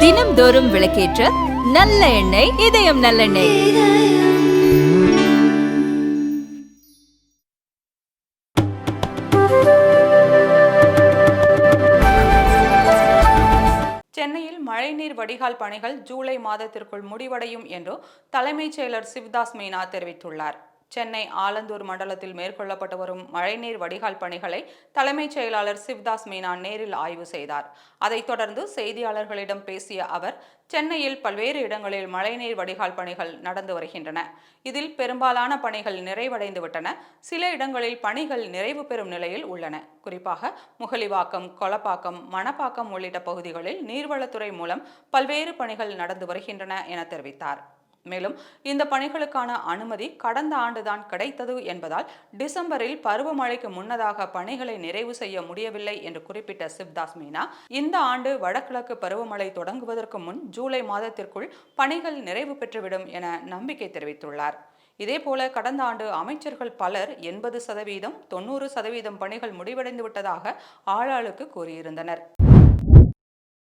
தினம்தோறும் விளக்கேற்ற நல்ல எண்ணெய் இதயம் நல்லெண்ணெய் சென்னையில் மழைநீர் வடிகால் பணிகள் ஜூலை மாதத்திற்குள் முடிவடையும் என்று தலைமைச் செயலர் சிவ்தாஸ் மீனா தெரிவித்துள்ளார். சென்னை ஆலந்தூர் மண்டலத்தில் மேற்கொள்ளப்பட்டு வரும் மழைநீர் வடிகால் பணிகளை தலைமைச் செயலாளர் சிவ்தாஸ் மீனா நேரில் ஆய்வு செய்தார். அதைத் தொடர்ந்து செய்தியாளர்களிடம் பேசிய அவர் சென்னையில் பல்வேறு இடங்களில் மழைநீர் வடிகால் பணிகள் நடந்து வருகின்றன. இதில் பெரும்பாலான பணிகள் நிறைவடைந்துவிட்டன சில இடங்களில் பணிகள் நிறைவு பெறும் நிலையில் உள்ளன. குறிப்பாக முகலிவாக்கம் கொலப்பாக்கம் மணப்பாக்கம் உள்ளிட்ட பகுதிகளில் நீர்வளத்துறை மூலம் பல்வேறு பணிகள் நடந்து வருகின்றன என தெரிவித்தார். மேலும் இந்த பணிகளுக்கான அனுமதி கடந்த ஆண்டுதான் கிடைத்தது என்பதால் டிசம்பரில் பருவமழைக்கு முன்னதாக பணிகளை நிறைவு செய்ய முடியவில்லை என்று குறிப்பிட்ட சிவ்தாஸ் மீனா இந்த ஆண்டு வடகிழக்கு பருவமழை தொடங்குவதற்கு முன் ஜூலை மாதத்திற்குள் பணிகள் நிறைவு பெற்றுவிடும் என நம்பிக்கை தெரிவித்துள்ளார். இதேபோல கடந்த ஆண்டு அமைச்சர்கள் பலர் எண்பது சதவீதம் தொண்ணூறு சதவீதம் பணிகள் முடிவடைந்து விட்டதாக ஆளாளுக்கு கூறியிருந்தனர்.